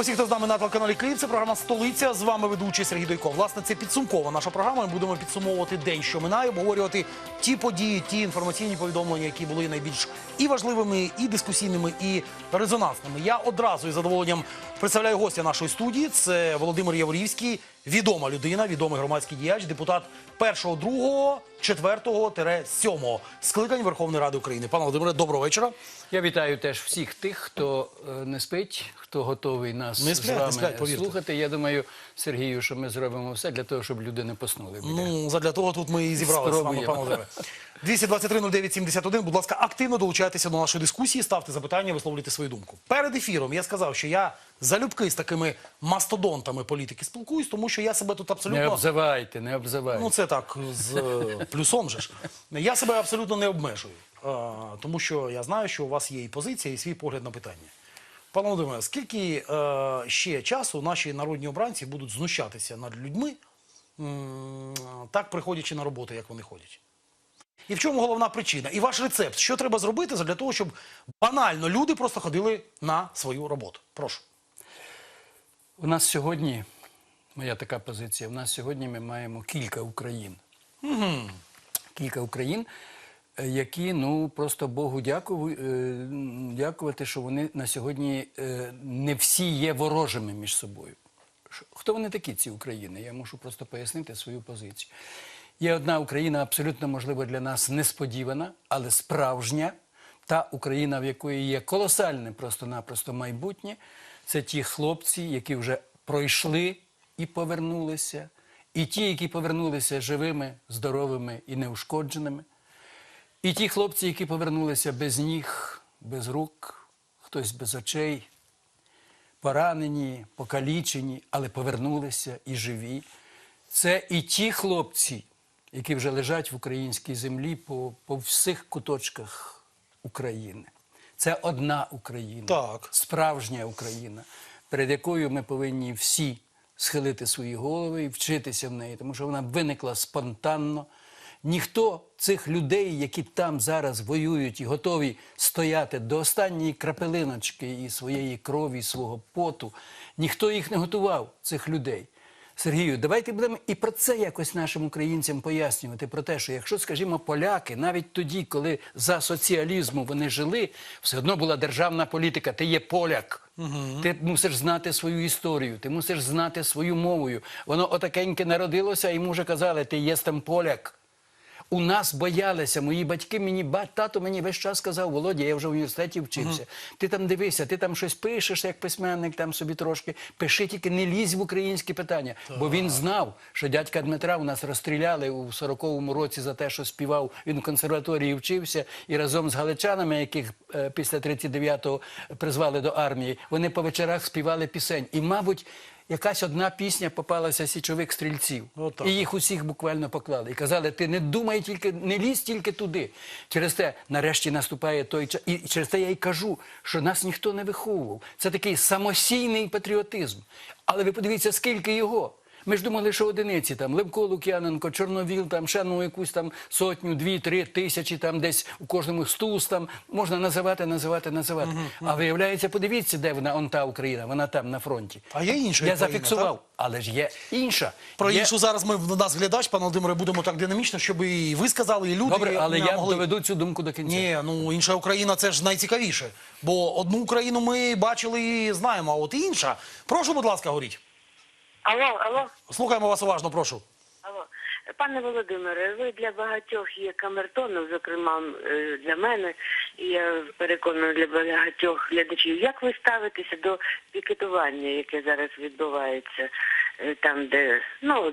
Вітаємо всіх, хто з нами на телеканалі Київ. Це програма Столиця. З вами ведучий Сергій Дойко. Власне, це підсумкова наша програма. Ми будемо підсумовувати день, що минає, обговорювати ті події, ті інформаційні повідомлення, які були найбільш і важливими, і дискусійними, і резонансними. Я одразу із задоволенням представляю гостя нашої студії. Це Володимир Яворівський, відома людина, відомий громадський діяч, депутат першого, другого, четвертого тире сьомого скликань Верховної Ради України. Пане Володимире, доброго вечора. Я вітаю теж всіх тих, хто е, не спить, хто готовий нас Не з не вами сплять, повірте. слухати. Я думаю, Сергію, що ми зробимо все для того, щоб люди не поснули. Ну, задля того тут ми і зібралися з вами, пане Володимире. 223 09 71, будь ласка, активно долучайтеся до нашої дискусії, ставте запитання, висловлюйте свою думку. Перед ефіром я сказав, що я залюбки з такими мастодонтами політики спілкуюсь, тому що я себе тут Не абсолютно... обзивайте, не обзивайте. Ну, це так, з е, плюсом же ж. Я себе абсолютно не обмежую, е, тому що я знаю, що у вас є і позиція, і свій погляд на питання. Пане Володимире, скільки е, ще часу наші народні обранці будуть знущатися над людьми, м, так приходячи на роботу, як вони ходять? І в чому головна причина? І ваш рецепт, що треба зробити для того, щоб банально люди просто ходили на свою роботу? Прошу. У нас сьогодні, моя така позиція, у нас сьогодні ми маємо кілька Україн. Кілька Україн, е, які, ну, просто Богу дякую, е, дякувати, що вони на сьогодні е, не всі є ворожими між собою. Хто вони такі, ці України? Я мушу просто пояснити свою позицію. Є одна Україна, абсолютно можливо для нас несподівана, але справжня. Та Україна, в якої є колосальне просто-напросто майбутнє. Це ті хлопці, які вже пройшли і повернулися, і ті, які повернулися живими, здоровими і неушкодженими. І ті хлопці, які повернулися без ніг, без рук, хтось без очей, поранені, покалічені, але повернулися і живі. Це і ті хлопці, які вже лежать в українській землі по, по всіх куточках України. Це одна Україна, Так. справжня Україна, перед якою ми повинні всі схилити свої голови і вчитися в неї, тому що вона виникла спонтанно. Ніхто цих людей, які там зараз воюють і готові стояти до останньої крапелиночки і своєї крові, і свого поту, ніхто їх не готував, цих людей. Сергію, давайте будемо і про це якось нашим українцям пояснювати. Про те, що якщо, скажімо, поляки, навіть тоді, коли за соціалізму вони жили, все одно була державна політика. Ти є поляк. Ти мусиш знати свою історію, ти мусиш знати свою мовою. Воно отакеньке народилося, і йому вже казали, ти є там поляк. У нас боялися, мої батьки мені, ба- тато мені весь час казав, Володя, я вже в університеті вчився. Ти там дивися, ти там щось пишеш як письменник, там собі трошки. Пиши тільки не лізь в українські питання. Бо він знав, що дядька Дмитра у нас розстріляли у 40-му році за те, що співав. Він в консерваторії вчився, і разом з галичанами, яких е, після 39-го призвали до армії, вони по вечорах співали пісень. І, мабуть, якась одна пісня попалася січових стрільців. Отак. І їх усіх буквально поклали. І казали, ти не думай тільки, не лізь тільки туди. Через те, нарешті, наступає той час. І через те я й кажу, що нас ніхто не виховував. Це такий самосійний патріотизм. Але ви подивіться, скільки його. Ми ж думали, що одиниці там Левко Лук'яненко, Чорновіл, там ще ну якусь там сотню, дві, три тисячі, там десь у кожному стус там можна називати, називати, називати. А виявляється, подивіться, де вона он та Україна, вона там на фронті. А є інша Я Україна, зафіксував, так? але ж є інша. Про Є- іншу зараз ми в нас глядач, пане Володимире, будемо так динамічно, щоб і ви сказали, і люди Добре, але я могли. доведу цю думку до кінця. Ні, ну інша Україна це ж найцікавіше. Бо одну Україну ми бачили і знаємо, а от інша. Прошу, будь ласка, говоріть. Алло, алло, Слухаємо вас уважно, прошу. алло. Пане Володимире, ви для багатьох є камертоном, зокрема е, для мене, і я переконана для багатьох глядачів. Як ви ставитеся до пікетування, яке зараз відбувається е, там, де ну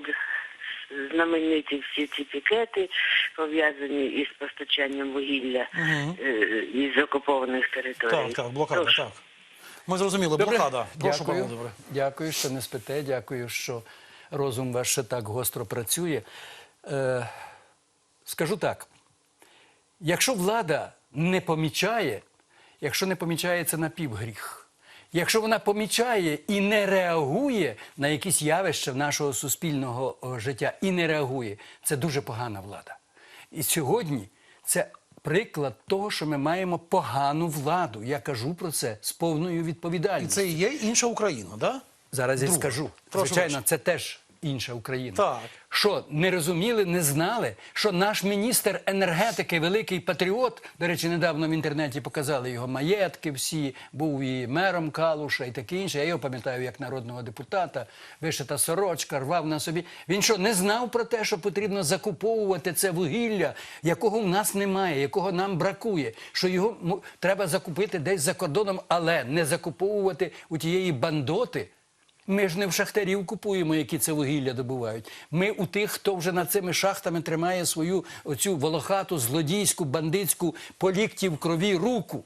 знамениті всі ці пікети пов'язані із постачанням вугілля е, із окупованих територій? Так, так, блокада, так. Ми зрозуміли, блокада. Прошу, пане Дякую. Дякую, що не спите. Дякую, що розум ваш ще так гостро працює. Е, скажу так: якщо влада не помічає, якщо не помічає, це напівгріх. Якщо вона помічає і не реагує на якісь явища нашого суспільного життя і не реагує, це дуже погана влада. І сьогодні це приклад того, що ми маємо погану владу. Я кажу про це з повною І відповідальністю. це і є інша Україна, да? Зараз я скажу. Прошу Звичайно, це теж інша Україна. Так. Що не розуміли, не знали, що наш міністр енергетики, великий патріот, до речі, недавно в інтернеті показали його маєтки всі, був і мером Калуша і таке інше. Я його пам'ятаю як народного депутата, вишита сорочка, рвав на собі. Він що не знав про те, що потрібно закуповувати це вугілля, якого в нас немає, якого нам бракує, що його треба закупити десь за кордоном, але не закуповувати у тієї бандоти. Ми ж не в шахтарів купуємо, які це вугілля добувають. Ми у тих, хто вже над цими шахтами тримає свою оцю волохату, злодійську, бандитську поліктів крові руку.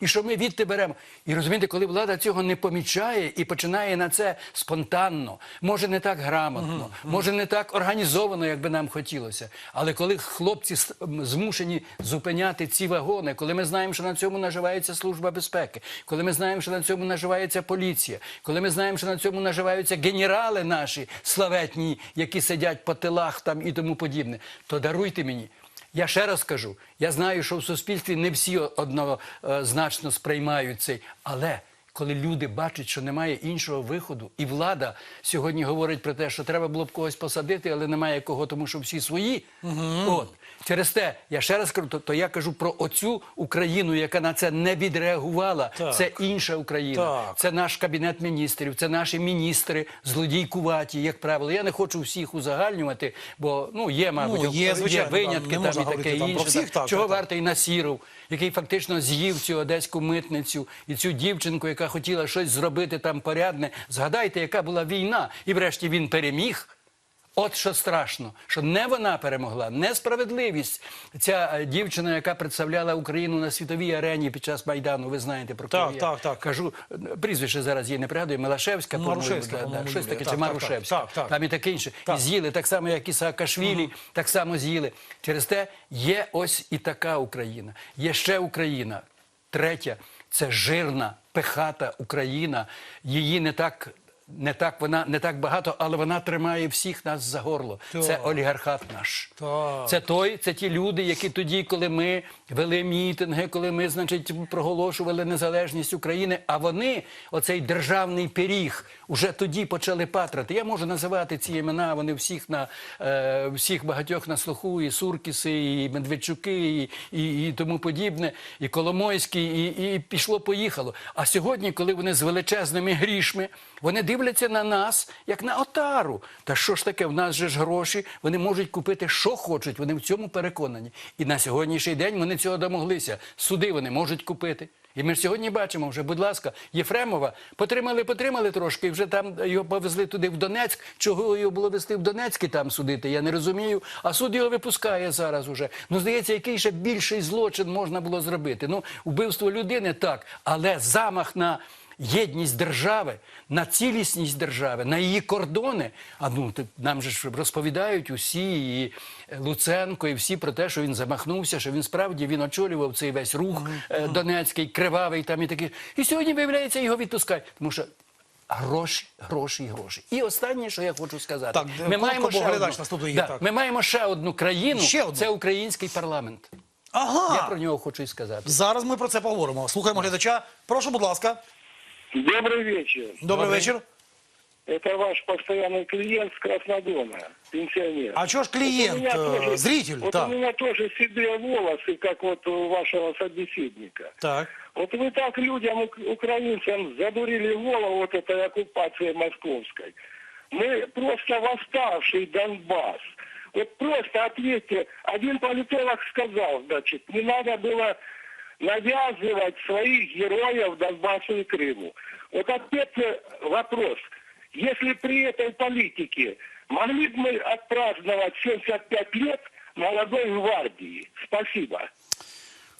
І що ми відти беремо. І розумієте, коли влада цього не помічає і починає на це спонтанно, може не так грамотно, може не так організовано, як би нам хотілося. Але коли хлопці змушені зупиняти ці вагони, коли ми знаємо, що на цьому наживається служба безпеки, коли ми знаємо, що на цьому наживається поліція, коли ми знаємо, що на цьому наживаються генерали наші славетні, які сидять по тилах там і тому подібне, то даруйте мені. Я ще раз кажу, я знаю, що в суспільстві не всі однозначно сприймають цей, але коли люди бачать, що немає іншого виходу, і влада сьогодні говорить про те, що треба було б когось посадити, але немає кого, тому що всі свої. От через те, я ще раз кажу, то, то я кажу про оцю Україну, яка на це не відреагувала. Так. Це інша Україна. Так. Це наш кабінет міністрів, це наші міністри, злодійкуваті, як правило. Я не хочу всіх узагальнювати, бо ну є, мабуть, Ну, є, звичайно, там винятки там, і таке там інше. всіх, так, Чого так, так. вартий Насіров, який фактично з'їв цю одеську митницю і цю дівчинку, яка хотіла щось зробити там порядне. Згадайте, яка була війна, і врешті він переміг. От що страшно, що не вона перемогла, несправедливість. Ця е, дівчина, яка представляла Україну на світовій арені під час Майдану, ви знаєте про Так, я так, так. кажу. Прізвище зараз її не пригадую, Мелашевська, по-моєму, Марушевська, да, да, щось таке, Так, чи так, Марушевська. так, так. Там і таке інше. Так. І з'їли, так само, як і Саакашвілі, так само з'їли. Через те є ось і така Україна. Є ще Україна. Третя це жирна, пихата Україна. Її не так. Не так вона не так багато, але вона тримає всіх нас за горло. Так. Це олігархат наш. Так. Це той, це ті люди, які тоді, коли ми вели мітинги, коли ми, значить, проголошували незалежність України, а вони, оцей державний пиріг, уже тоді почали патрати. Я можу називати ці імена, вони всіх на е, всіх багатьох на слуху, і Суркіси, і Медведчуки, і, і, і тому подібне, і Коломойський, і, і пішло-поїхало. А сьогодні, коли вони з величезними грішми, вони дивляться на нас як на отару. Та що ж таке? В нас же ж гроші, вони можуть купити, що хочуть. Вони в цьому переконані. І на сьогоднішній день вони цього домоглися. Суди вони можуть купити. І ми ж сьогодні бачимо вже, будь ласка, Єфремова потримали, потримали трошки, і вже там його повезли туди в Донецьк. Чого його було везти в Донецьк і там судити? Я не розумію. А суд його випускає зараз уже. Ну здається, який ще більший злочин можна було зробити. Ну, вбивство людини так, але замах на єдність держави, на цілісність держави, на її кордони. А ну нам же ж розповідають усі, і Луценко, і всі про те, що він замахнувся, що він справді він очолював цей весь рух е, донецький, кривавий там і такий. І сьогодні, виявляється, його відпускають. Тому що. Гроші, гроші, гроші. І останнє, що я хочу сказати, Так, коротко, бо глядач наступний да, так. ми маємо ще одну країну. Ще одну? Це український парламент. Ага. Я про нього хочу і сказати. Зараз ми про це поговоримо. Слухаємо глядача. Прошу, будь ласка. Добрый вечер. Добрий Добрий. вечір. Это ваш постоянный клиент с Краснодома, пенсионер. А чого ж Вот у клієнт, меня е, тоже- зритель? Вот Так. у меня тоже седые волосы, как вот у вашего собеседника. Так. Вот вы так людям, ук- украинцам, задурили голову вот этой оккупацией московской. Мы просто восставший Донбасс. Вот просто ответьте. Один политолог сказал, значит, не надо было навязывать своих героев Донбассу и Крыму. Вот ответьте вопрос. Если при этой политике могли бы мы отпраздновать 75 лет молодой гвардии? Спасибо.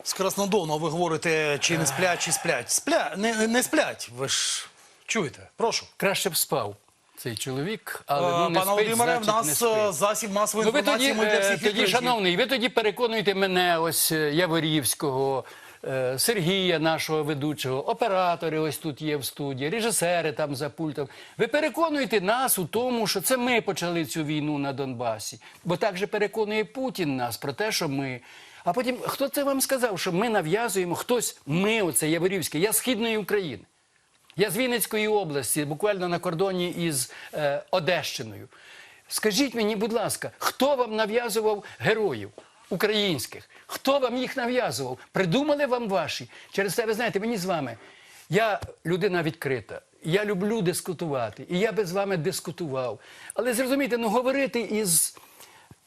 З Краснодону ви говорите, чи не сплять, чи сплять. Спля... Не, не сплять. Ви ж чуєте. Прошу. Краще б спав цей чоловік, але Е, ну, не Пане спить, Володимире, в значить, не нас е, спить. засіб масової Ну, ви тоді, інформації. Ми для е, всіх тоді, відкриті. шановний, ви тоді переконуєте мене, ось е, Яворівського, е, Сергія, нашого ведучого, оператори ось тут є в студії, режисери там за пультом. Ви переконуєте нас у тому, що це ми почали цю війну на Донбасі. Бо так же переконує Путін нас про те, що ми. А потім, хто це вам сказав, що ми нав'язуємо хтось, ми, оце Яворівське, я Східної України. Я з Вінницької області, буквально на кордоні із е, Одещиною. Скажіть мені, будь ласка, хто вам нав'язував героїв українських? Хто вам їх нав'язував? Придумали вам ваші? Через це, ви знаєте, мені з вами. Я людина відкрита. Я люблю дискутувати. І я би з вами дискутував. Але зрозумійте, ну говорити із.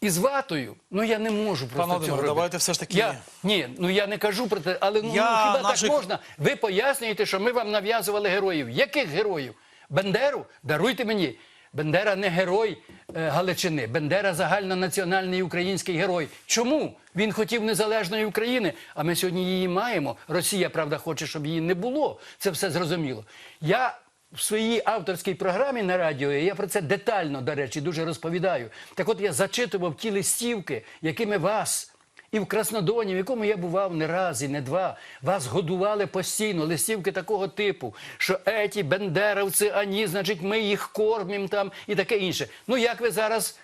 Із ватою, ну я не можу просто Пане цього робити. давайте все ж таки- Я, ні, ну я не кажу про те, але ну, Я ну, хіба наших- так можна? Ви пояснюєте, що ми вам нав'язували героїв. Яких героїв? Бендеру? Даруйте мені. Бендера не герой е, Галичини. Бендера загальнонаціональний український герой. Чому? Він хотів незалежної України, а ми сьогодні її маємо. Росія, правда, хоче, щоб її не було. Це все зрозуміло. Я в своїй авторській програмі на радіо я про це детально, до речі, дуже розповідаю. Так от я зачитував ті листівки, якими вас. І в Краснодоні, в якому я бував не раз і не два, вас годували постійно листівки такого типу, що еті бендеровці, ані, значить, ми їх кормимо там і таке інше. Ну як ви зараз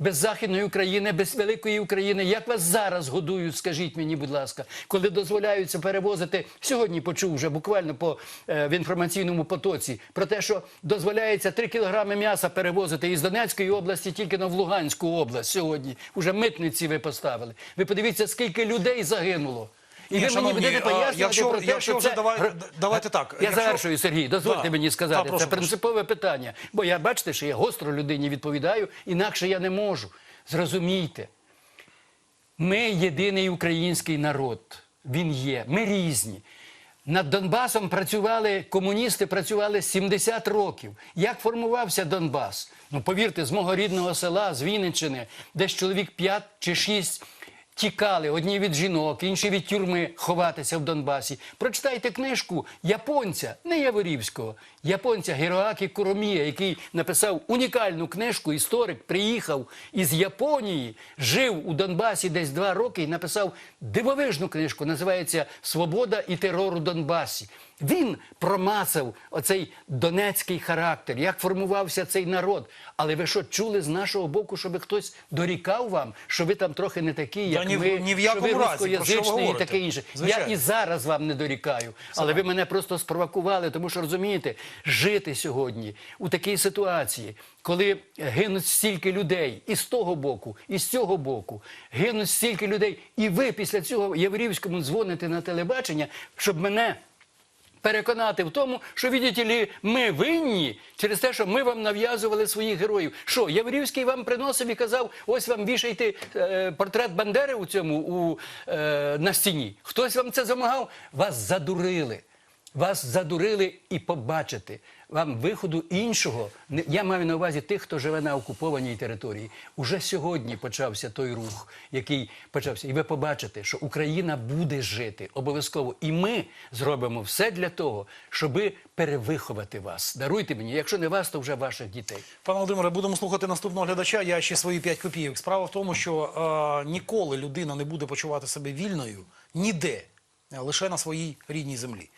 без Західної України, без великої України, як вас зараз годують, скажіть мені, будь ласка, коли дозволяються перевозити сьогодні, почув вже буквально по е, в інформаційному потоці про те, що дозволяється 3 кілограми м'яса перевозити із Донецької області тільки на в Луганську область сьогодні. Уже митниці ви поставили. Ви подивіться, скільки людей загинуло. І ви мені будете пояснювати про те, що це... давай- давайте так, Я якщо- завершую, Сергій. Дозвольте Да. мені сказати. Да, прошу, це прошу. принципове питання. Бо я бачите, що я гостро людині відповідаю, інакше я не можу. Зрозумійте, ми єдиний український народ. Він є. Ми різні. Над Донбасом працювали комуністи, працювали 70 років. Як формувався Донбас? Ну, повірте, з мого рідного села, з Вінниччини, десь чоловік 5 чи 6 тікали одні від жінок, інші від тюрми ховатися в Донбасі. Прочитайте книжку японця, не Яворівського, японця Героакі Куромія, який написав унікальну книжку. Історик приїхав із Японії, жив у Донбасі десь два роки і написав дивовижну книжку. Називається Свобода і терор у Донбасі. Він промацав оцей донецький характер, як формувався цей народ. Але ви що чули з нашого боку, щоб хтось дорікав вам, що ви там трохи не такі, як ні в- ми, ні в що ви рускоязичний і таке інше. Звичайно. Я і зараз вам не дорікаю, але ви мене просто спровокували, тому що розумієте, жити сьогодні у такій ситуації, коли гинуть стільки людей і з того боку, і з цього боку, гинуть стільки людей, і ви після цього Єврівському дзвоните на телебачення, щоб мене. Переконати в тому, що видите ли, ми винні через те, що ми вам нав'язували своїх героїв. Що Яврівський вам приносив і казав: ось вам вішайте е, портрет Бандери у цьому у, е, на стіні. Хтось вам це замагав? Вас задурили. Вас задурили і побачите. Вам виходу іншого. Я маю на увазі тих, хто живе на окупованій території. Уже сьогодні почався той рух, який почався. І ви побачите, що Україна буде жити обов'язково. І ми зробимо все для того, щоби перевиховати вас. Даруйте мені, якщо не вас, то вже ваших дітей. Пане Володимире, будемо слухати наступного глядача. Я ще свої 5 копійок. Справа в тому, що е, ніколи людина не буде почувати себе вільною ніде, лише на своїй рідній землі.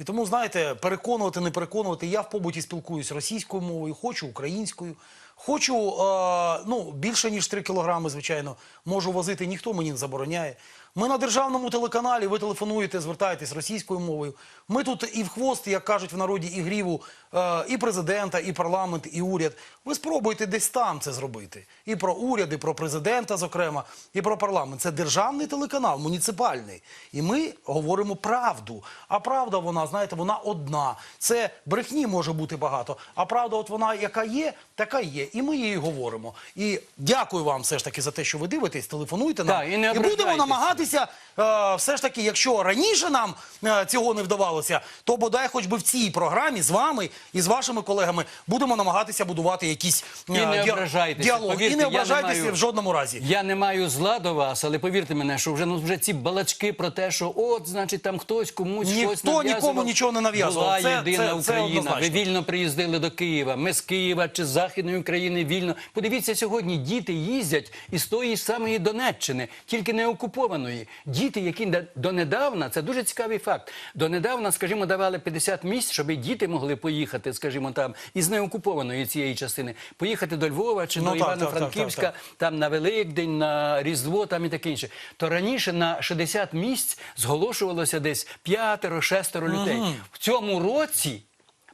І тому, знаєте, переконувати, не переконувати. Я в побуті спілкуюсь російською мовою, хочу українською. Хочу е, ну, більше ніж 3 кілограми, звичайно, можу возити, ніхто мені не забороняє. Ми на державному телеканалі, ви телефонуєте, звертаєтесь російською мовою. Ми тут і в хвост, як кажуть в народі, і гріву е, і президента, і парламент, і уряд. Ви спробуйте десь там це зробити. І про уряд, і про президента, зокрема, і про парламент. Це державний телеканал, муніципальний. І ми говоримо правду. А правда, вона, знаєте, вона одна. Це брехні може бути багато. А правда, от вона яка є, така є. І ми її говоримо. І дякую вам все ж таки за те, що ви дивитесь, телефонуйте нам. І не будемо ображайтеся. Намагатися, е, все ж таки, якщо раніше нам е, цього не вдавалося, то бодай хоч би в цій програмі з вами і з вашими колегами будемо намагатися будувати якісь е, І не діа- ображайтеся. діалог. Повірте, і не я не ображайтеся маю- в жодному разі. Я не маю зла до вас, але повірте мене, що вже ну вже ці балачки про те, що от, значить, там хтось комусь Ніхто щось нав'язував. нікому нічого не нав'язував. Була Це- єдина це- це Україна. однозначно. Ви вільно приїздили до Києва. Ми з Києва чи з Західної України вільно. Подивіться, сьогодні діти їздять із тої самої Донеччини, тільки не окупованої. Окупованої діти, які не- донедавна, це дуже цікавий факт. Донедавна, скажімо, давали 50 місць, щоб і діти могли поїхати, скажімо, там із неокупованої цієї частини, поїхати до Львова чи Ну, до так, Івано-Франківська, так, так, там на Великдень, на Різдво, там і таке інше. То раніше на 60 місць зголошувалося десь п'ятеро, шестеро людей. В цьому році.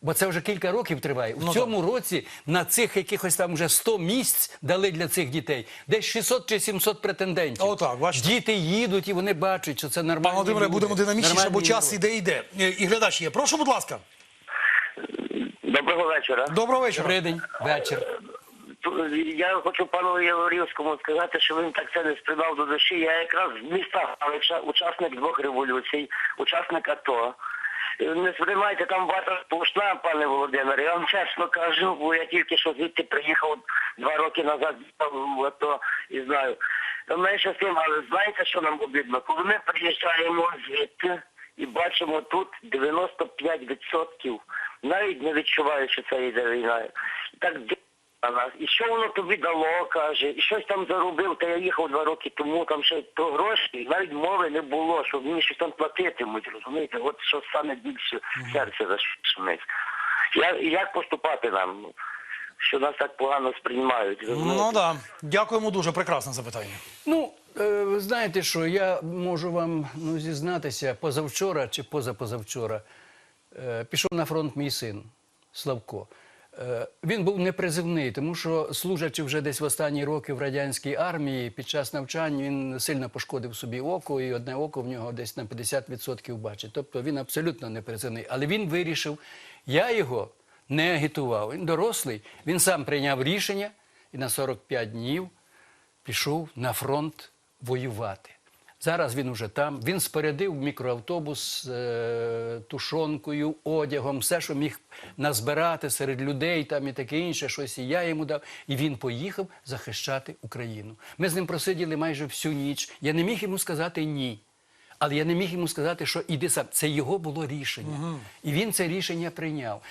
Бо це вже кілька років триває. В Ну, цьому році на цих якихось там вже 100 місць дали для цих дітей. Десь 600 чи 700 претендентів. Отак, бачите. Діти їдуть і вони бачать, що це нормально. Пане Володимире, будемо динамічніше, бо час іде йде. І глядач є. Прошу, будь ласка. Доброго вечора. Доброго вечора. Добрий день, вечір. Я хочу пану Яворівському сказати, що він так це не сприймав до душі. Я якраз в містах, але ча- учасник двох революцій, учасник АТО. Не сприймайте там вата сплошна, пане Володимире. Я вам чесно кажу, бо я тільки що звідти приїхав два роки назад в АТО і знаю. Менше з тим, але знаєте, що нам обідно? Коли ми приїжджаємо звідти і бачимо тут 95% навіть не відчуваючи, що це війна. Так нас. І що воно тобі дало, каже, і щось там заробив, та я їхав два роки тому, там ще про гроші, і навіть мови не було, що мені щось там платитимуть, розумієте? От що саме більше серце зашумить. Я, як поступати нам, що нас так погано сприймають? розумієте? Ну да. Дякуємо дуже. Прекрасне запитання. Ну, е, ви знаєте що, я можу вам ну, зізнатися, позавчора чи позапозавчора е, пішов на фронт мій син Славко. Е, Він був непризивний, тому що, служачи вже десь в останні роки в радянській армії, під час навчань він сильно пошкодив собі око, і одне око в нього десь на 50% бачить. Тобто він абсолютно непризивний. Але він вирішив, я його не агітував. Він дорослий, він сам прийняв рішення і на 45 днів пішов на фронт воювати. Зараз він уже там. Він спорядив мікроавтобус е, тушонкою, одягом, все, що міг назбирати серед людей там і таке інше, щось і я йому дав. І він поїхав захищати Україну. Ми з ним просиділи майже всю ніч. Я не міг йому сказати ні. Але я не міг йому сказати, що іди сам. Це його було рішення. І він це рішення прийняв.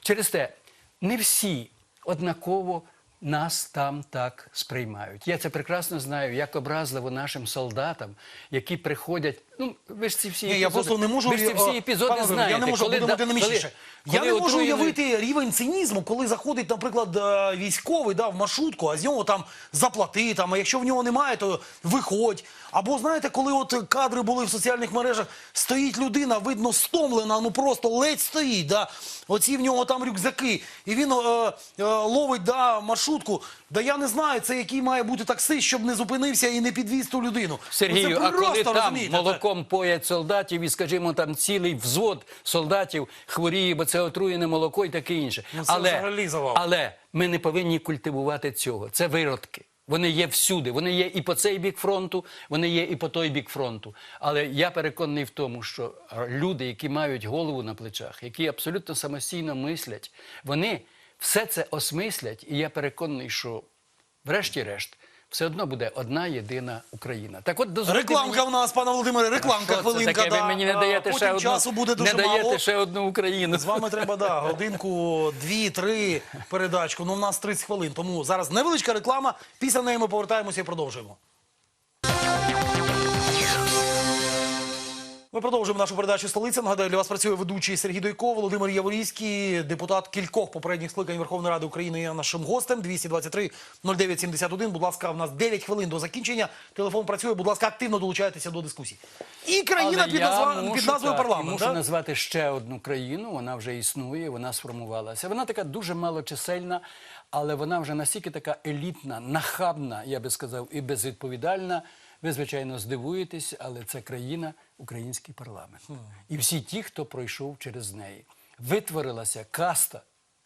Через те, не всі однаково нас там так сприймають. Я це прекрасно знаю, як образливо нашим солдатам, які приходять. Ну, ви ж ці всі Ні, я просто не можу ви ж ці всі епізоди пане знаєте. Я не можу коли, будемо динамічніше. коли- я коли не можу отруєний- уявити рівень цинізму, коли заходить, наприклад, е, військовий да, в маршрутку, а з нього там заплати, там, а якщо в нього немає, то виходь. Або знаєте, коли от кадри були в соціальних мережах, стоїть людина, видно, стомлена, ну просто ледь стоїть. Да? Оці в нього там рюкзаки, і він е, е, ловить да, маршрутку. Да я не знаю, це який має бути таксист, щоб не зупинився і не підвіз ту людину. Сергію, ну, а коли там розумієте, молоком поять солдатів і, скажімо, там цілий взвод солдатів хворіє, бо це отруєне молоко і таке інше. Ну, це взагалі але ми не повинні культивувати цього. Це виродки. Вони є всюди. Вони є і по цей бік фронту, вони є і по той бік фронту. Але я переконаний в тому, що люди, які мають голову на плечах, які абсолютно самостійно мислять, вони все це осмислять, і я переконаний, що врешті-решт все одно буде одна єдина Україна. Так от дозвольте Рекламка мені- в нас, пане Володимире, рекламка, хвилинка. таке? да. Ви мені не даєте Потім ще одну, часу буде дуже не даєте мало. ще одну Україну. З вами треба, да, годинку, дві, три передачку. Ну, у нас 30 хвилин. Тому зараз невеличка реклама. Після неї ми повертаємося і продовжуємо. Ми продовжуємо нашу передачу «Столиця». Нагадаю, для вас працює ведучий Сергій Дойко, Володимир Яворійський, депутат кількох попередніх скликань Верховної Ради України є нашим гостем. 223 0971. Будь ласка, в нас 9 хвилин до закінчення. Телефон працює. Будь ласка, активно долучайтеся до дискусії. І країна Але під, назва... мушу, під назвою так, парламент. Да? назвати ще одну країну. Вона вже існує, вона сформувалася. Вона така дуже малочисельна, але вона вже настільки така елітна, нахабна, я би сказав, і безвідповідальна. Ви, звичайно, здивуєтесь, але це країна, український парламент. І всі ті, хто пройшов через неї. Витворилася каста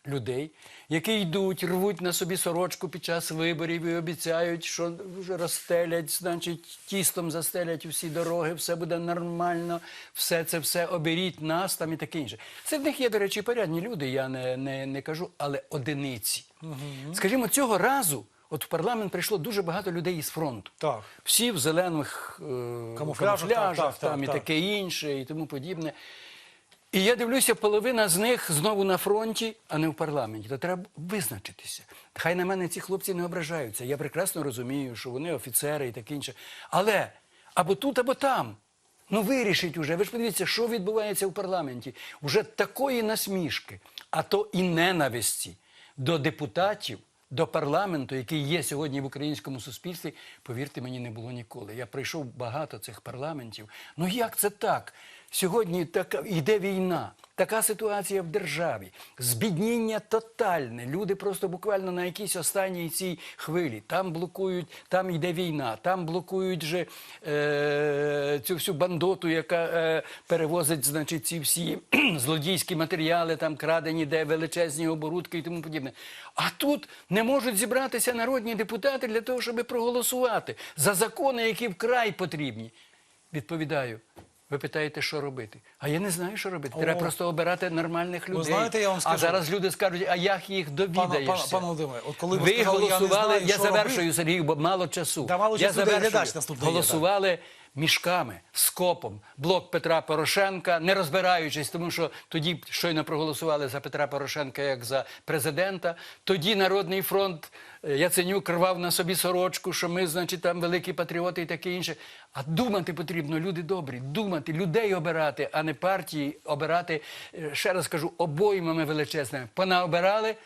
людей, які йдуть, рвуть на собі сорочку під час виборів і обіцяють, що вже розстелять, значить, тістом застелять усі дороги, все буде нормально, все це все оберіть нас там і таке інше. Серед них є, до речі, порядні люди, я не, не, не кажу, але одиниці. Скажімо, цього разу. От в парламент прийшло дуже багато людей із фронту. Так. Всі в зелених е, Камуфляжах, так, так, там так, і так. таке інше, і тому подібне. І я дивлюся, половина з них знову на фронті, а не в парламенті. То треба визначитися. Хай на мене ці хлопці не ображаються. Я прекрасно розумію, що вони офіцери і таке інше. Але або тут, або там. Ну вирішіть уже. Ви ж подивіться, що відбувається в парламенті. Уже такої насмішки, а то і ненависті до депутатів, до парламенту, який є сьогодні в українському суспільстві, повірте мені, не було ніколи. Я пройшов багато цих парламентів. Ну як це так? Сьогодні така йде війна, така ситуація в державі, збідніння тотальне. Люди просто буквально на якійсь останній цій хвилі. Там блокують, там йде війна, там блокують же е, цю всю бандоту, яка е, перевозить, значить, ці всі злодійські матеріали, там крадені, де величезні оборудки і тому подібне. А тут не можуть зібратися народні депутати для того, щоб проголосувати за закони, які вкрай потрібні. Відповідаю. Ви питаєте, що робити? А я не знаю, що робити. Треба О. просто обирати нормальних людей. знаєте, я вам А зараз люди скажуть, а як їх довідаєшся? пане- Володимире, от коли ви ви сказали, я не голосували, знаю, я, що завершую, робити. Сергій, бо мало часу. Та мало я часу, завершую. глядач наступний є, Голосували мішками, скопом, блок Петра Порошенка, не розбираючись, тому що тоді щойно проголосували за Петра Порошенка як за президента. Тоді Народний фронт е, Яценюк рвав на собі сорочку, що ми, значить, там великі патріоти і таке інше. А думати потрібно, люди добрі, думати, людей обирати, а не партії обирати, е, ще раз кажу, обоймами величезними. Понаобирали.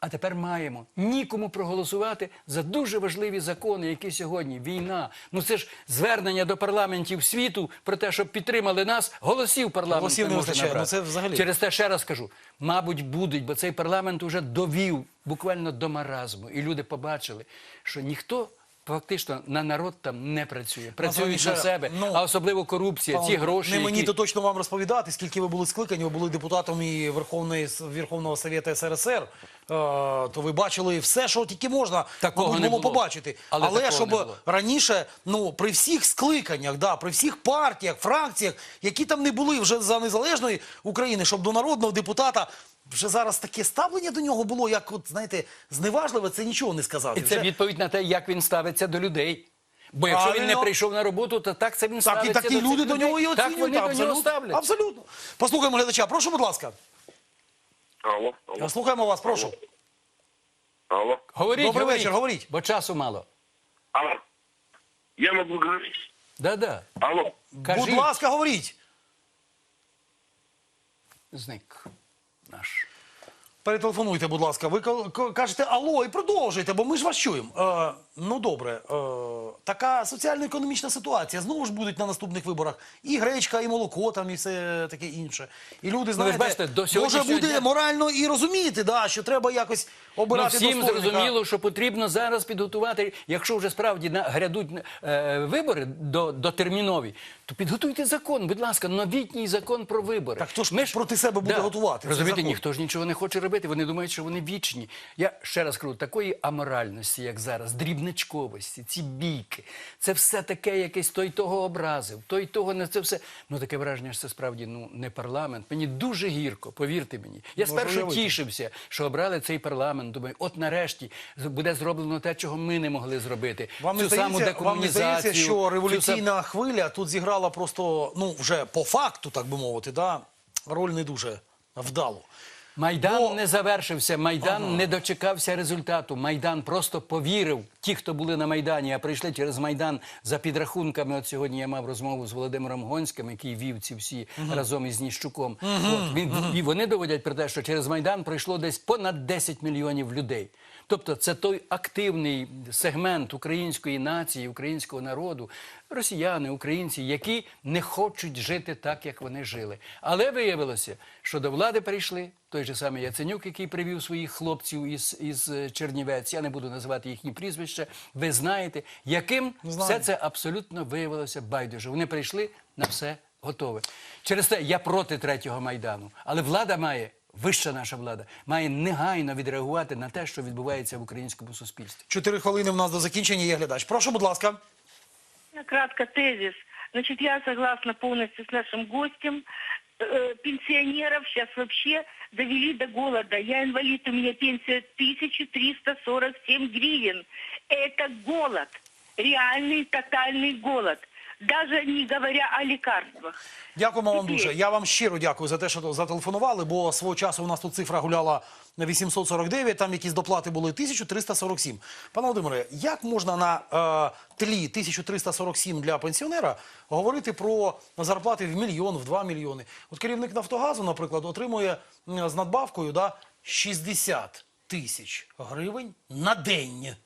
А тепер маємо нікому проголосувати за дуже важливі закони, які сьогодні війна. Ну це ж звернення до парламентів світу про те, щоб підтримали нас. Голосів парламенту Голосів не вистачає. набрати. Ну, це взагалі. через те ще раз кажу. Мабуть, будуть, бо цей парламент уже довів буквально до маразму, і люди побачили, що ніхто. Фактично на народ там не працює, працюють на себе, ну, а особливо корупція, ці гроші. Не мені які... то точно вам розповідати, скільки ви були скликані, ви були депутатом і Верховної Верховного Совєту СРСР. Е, то ви бачили все, що тільки можна Такого мабуть, не було було. побачити. Але Але, щоб було. раніше, ну при всіх скликаннях, да, при всіх партіях, фракціях, які там не були вже за незалежної України, щоб до народного депутата вже зараз таке ставлення до нього було, як от знаєте, зневажливе, це нічого не сказати. І це Вже- відповідь на те, як він ставиться до людей. Бо якщо він не Правильно. прийшов на роботу, то так це він Так, і ставиться такі до цих люди до людей. нього і Так оцінюють. вони до абсолютно, нього ставляться. Абсолютно. Послухаємо глядача. Прошу, будь ласка. Алло, алло, Слухаємо вас, прошу. алло, Говоріть, Добрий говоріть, вечір, говоріть. Бо часу мало. алло. Я могу говорить? Да-да. Алло. Кажіть. Будь ласка, говоріть. Зник наш. Перетелефонуйте, будь ласка. Ви ка- ка- кажете алло і продовжуйте, бо ми ж вас чуємо. Е, ну добре, е, така соціально-економічна ситуація. Знову ж будуть на наступних виборах і гречка, і молоко, там, і все таке інше. І люди, Ну, бачите, до може буде дня- морально і розуміти, да, що треба якось Ну, всім зрозуміло, що потрібно зараз підготувати, якщо вже справді на, грядуть е, вибори до, дотермінові, то підготуйте закон, будь ласка, новітній закон про вибори. Так хто ж проти себе буде готувати Розумієте, ніхто ж нічого не хоче робити, вони думають, що вони вічні. Я ще раз кажу, такої аморальності, як зараз, дрібничковості, ці бійки, це все таке якесь той того образив, той того не це все. Ну таке враження, що це справді ну, не парламент. Мені дуже гірко, повірте мені. Я Можу спершу тішився, що обрали цей парламент. Думаю, от нарешті буде зроблено те, чого ми не могли зробити. Вам не, здається, вам не здається, що цю хвиля тут зіграла просто, ну, вже по факту, так би мовити, да, роль не дуже вдалу. Майдан Бо- не завершився, Майдан не дочекався результату. Майдан просто повірив. Ті, хто були на Майдані, а прийшли через Майдан за підрахунками. От сьогодні я мав розмову з Володимиром Гонським, який вів ці всі разом із Ніщуком. От, він, І вони доводять про те, що через Майдан пройшло десь понад 10 мільйонів людей. Тобто це той активний сегмент української нації, українського народу, росіяни, українці, які не хочуть жити так, як вони жили. Але виявилося, що до влади прийшли той же самий Яценюк, який привів своїх хлопців із, із Чернівець. Я не буду називати їхні прізвища. Ви знаєте, яким Знаємо. все це абсолютно виявилося байдуже. Вони прийшли на все готове. Через те я проти третього майдану, але влада має Вища наша влада має негайно відреагувати на те, що відбувається в українському суспільстві. Чотири хвилини в нас до закінчення є глядач. Прошу, будь ласка. Кратко тезис. Значит, я согласна полностью с нашим гостем. Э, Пенсионеров сейчас вообще довели до голода. Я инвалид, у меня пенсия 1347 гривен. Это голод. Реальный тотальный голод. даже не говоря о лекарствах. Дякуємо вам дуже. Я вам щиро дякую за те, що зателефонували, бо свого часу у нас тут цифра гуляла на 849, там якісь доплати були 1347. Пане Володимире, як можна на е, тлі 1347 для пенсіонера говорити про зарплати в мільйон, в 2 мільйони? От керівник Нафтогазу, наприклад, отримує з надбавкою да, 60 тисяч гривень на день.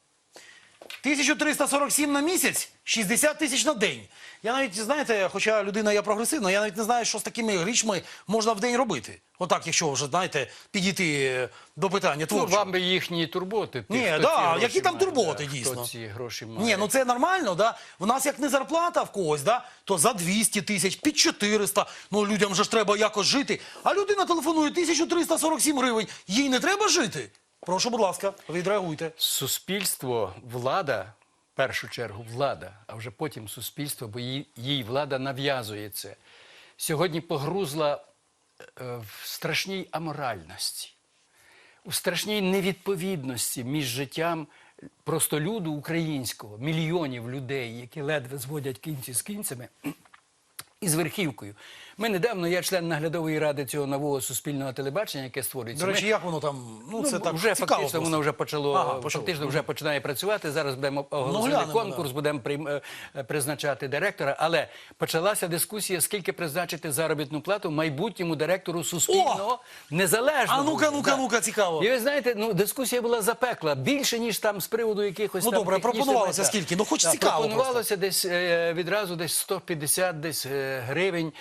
1347 на місяць, 60 тисяч на день. Я навіть, знаєте, хоча людина є прогресивна, я навіть не знаю, що з такими грішми можна в день робити. Отак, якщо вже, знаєте, підійти е, до питання Ну, вам би їхні турботи. тих, Ні, да, які там має, турботи, да, дійсно. Хто ці гроші має. Ні, ну це нормально, да? В нас як не зарплата в когось, да? то за 200 тисяч, під 400. Ну людям же ж треба якось жити. А людина телефонує 1347 гривень. Їй не треба жити. Прошу, будь ласка, відреагуйте. Суспільство, влада, в першу чергу влада, а вже потім суспільство, бо їй, їй влада нав'язує це. Сьогодні погрузла е, в страшній аморальності, у страшній невідповідності між життям просто люду українського, мільйонів людей, які ледве зводять кінці з кінцями. І з верхівкою. Ми недавно, я член наглядової ради цього нового суспільного телебачення, яке створюється. До Ми- речі, як воно там? Ну, це так вже цікаво. фактично воно вже почало, Ага, фактично вже починає працювати. Зараз будемо оголосити глянемо, конкурс, будемо прийм- е, призначати директора. Але почалася дискусія, скільки призначити заробітну плату майбутньому директору суспільного незалежного. А ну-ка, ну-ка, ну-ка, цікаво. І ви знаєте, ну дискусія була запекла більше ніж там з приводу якихось Ну, там добре, пропонувалося скільки? Ну, хоч цікаво Пропонувалося десь е, відразу десь 150 десь е, гривень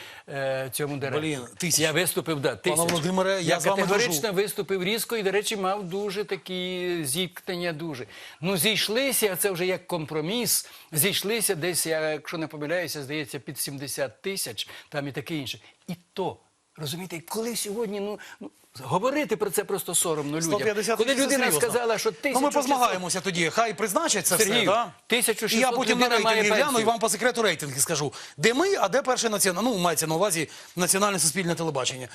е, цьому директору. Блін. Я виступив, да, тисяч. Володимире, я я з вами категорично дружу. виступив різко і, до речі, мав дуже такі зіткнення дуже. Ну, зійшлися, це вже як компроміс. Зійшлися десь, я, якщо не помиляюся, здається, під 70 тисяч, там і таке інше. І то, розумієте, коли сьогодні, ну, ну говорити про це просто соромно людям. 150 Коли людина серйозно. сказала, що Ну, ми позмагаємося тоді. Хай призначать це все, Сергію, да? 1600 І я потім на рейтинги гляну і вам по секрету рейтинги скажу. Де ми, а де перше національне, ну, мається на увазі національне суспільне телебачення.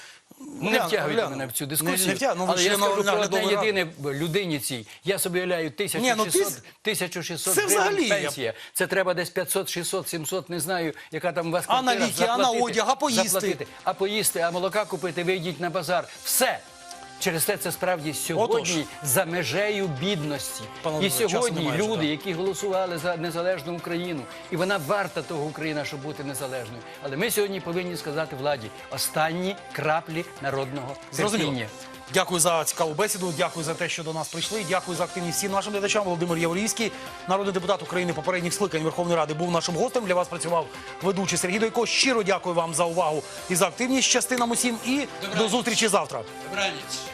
Не Гляну, втягуйте гляну. мене в цю дискусію. не втягну, ну, ви але я скажу про одне єдине людині цій. Я собі уявляю 1600, Ні, ну, тис- 1600 Це гривень взагалі я- пенсія. Це треба десь 500, 600, 700, не знаю, яка там у вас А на ліки, а на одяг, а поїсти? заплатити. А поїсти, а молока купити, вийдіть на базар. Все. Через те це справді сьогодні за межею бідності. Пане і сьогодні немає люди, так. які голосували за незалежну Україну, і вона варта того Україна, щоб бути незалежною. Але ми сьогодні повинні сказати владі останні краплі народного Зрозуміло. терпіння. Дякую за цікаву бесіду. Дякую за те, що до нас прийшли. Дякую за активність всім нашим глядачам. Володимир Яворівський, народний депутат України попередніх скликань Верховної Ради, був нашим гостем. Для вас працював ведучий Сергій Дойко. Щиро дякую вам за увагу і за активність. Щасти нам усім. І до зустрічі завтра. Добраніч.